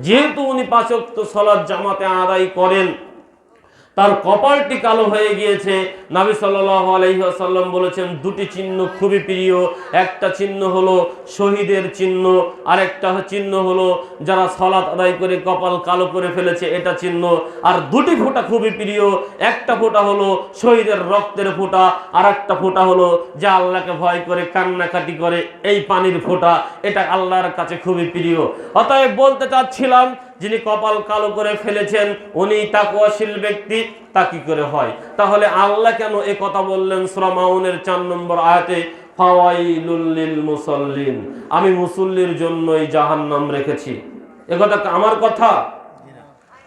যেহেতু উনি পাঁচক্ত সলাদ জামাতে আদায় করেন তার কপালটি কালো হয়ে গিয়েছে। নাবি সাল্লাল্লাহু আলাইহি ওয়াসাল্লাম বলেছেন, দুটি চিহ্ন খুবই প্রিয়। একটা চিহ্ন হলো শহীদের চিহ্ন, আরেকটা চিহ্ন হলো যারা সলাৎ আদায় করে কপাল কালো করে ফেলেছে, এটা চিহ্ন। আর দুটি ফোঁটা খুবই প্রিয়। একটা ফোঁটা হলো শহীদের রক্তের ফোঁটা আর একটা ফোঁটা হলো যা আল্লাহকে ভয় করে, কান্নাকাটি করে, এই পানির ফোঁটা। এটা আল্লাহর কাছে খুবই প্রিয়। অতএব বলতে চাচ্ছিলাম যিনি কপাল কালো করে ফেলেছেন, উনি তাকুয়াশীল ব্যক্তি, তা কি করে হয়? তাহলে আল্লাহ কেন এ কথা বললেন শ্রমাউনের চার নম্বর আয়াতে? ফাওয়াইলুল্লিল মুসল্লিন আমি মুসল্লির জন্যই জাহান্নাম রেখেছি। এ কথা আমার কথা?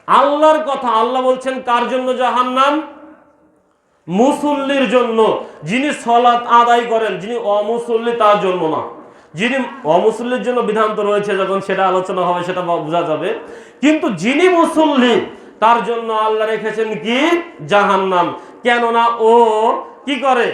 আল্লাহর কথা। আল্লাহ বলছেন, কার জন্য জাহান্নাম? মুসল্লির জন্য। যিনি সলাৎ আদায় করেন, যিনি অমুসল্লি, তার জন্য না। যিনি অমুসল্লির জন্য বিধান তো রয়েছে, যখন সেটা আলোচনা হবে, সেটা বোঝা যাবে। কিন্তু যিনি মুসল্লি, তার জন্য আল্লাহ রেখেছেন কি? জাহান্নাম। কেননা ও কি করে?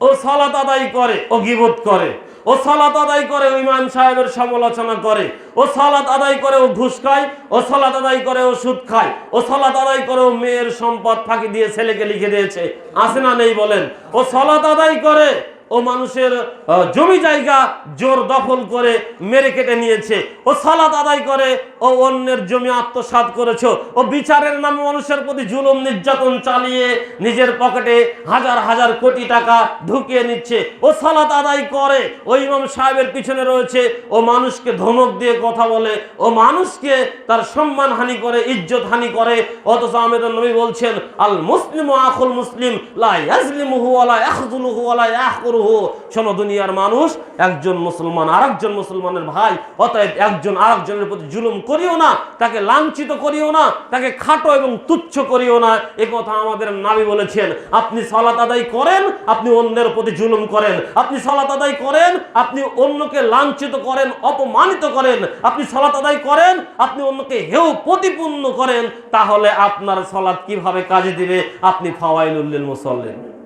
ও সলাত আদায় করে, ও গিবত করে। ও সালাত আদায় করে, ও ইমাম সাহেবের সমালোচনা করে। ও সালাত আদায় করে, ও ঘুষ খায়। ও সলাত আদায় করে, ও সুদ খায়। ও সলাত আদায় করে, ও মেয়ের সম্পদ ফাঁকি দিয়ে ছেলেকে লিখে দিয়েছে। আছে না নেই বলেন? ও সলাত আদায় করে ও মানুষের জমি জায়গা জোর দখল করে মেরে কেটে নিয়েছে। ও সালাত আদায় করে, ও অন্যের জমি আত্মসাৎ করেছ। ও বিচারের নামে মানুষের প্রতি জুলুম, নির্যাতন চালিয়ে নিজের পকেটে হাজার হাজার কোটি টাকা ঢুকিয়ে নিচ্ছে। ও সালাত আদায় করে, ও ইমাম সাহেবের পিছনে রয়েছে। ও মানুষকে ধমক দিয়ে কথা বলে, ও মানুষকে তার সম্মান হানি করে, ইজ্জত হানি করে। অথচ আহমেদ নবী বলছেন, আল মুসলিম আখুল মুসলিম, লা ইয়াজলিমুহু ওয়ালা ইয়াখযুলুহু ওয়ালা শোনো, দুনিয়ার মানুষ, একজন মুসলমান আরেকজন মুসলমানের ভাই, অতএব একজন আরেকজনের প্রতি জুলুম করিও না, তাকে লাঞ্ছিত করিও না, তাকে খাটো এবং তুচ্ছ করিও না। এ কথা আমাদের নাবি বলেছেন, আপনি সলাত আদায় করেন, আপনি অন্যের প্রতি জুলুম করেন। আপনি সলাত আদায় করেন, আপনি অন্যকে লাঞ্ছিত করেন, অপমানিত করেন। আপনি সলাত আদায় করেন, আপনি অন্যকে হেউ প্রতিপূর্ণ করেন, তাহলে আপনার সালাত কীভাবে কাজে দিবে? আপনি ফাওয়াইলুল্লিল মুসল্লিন।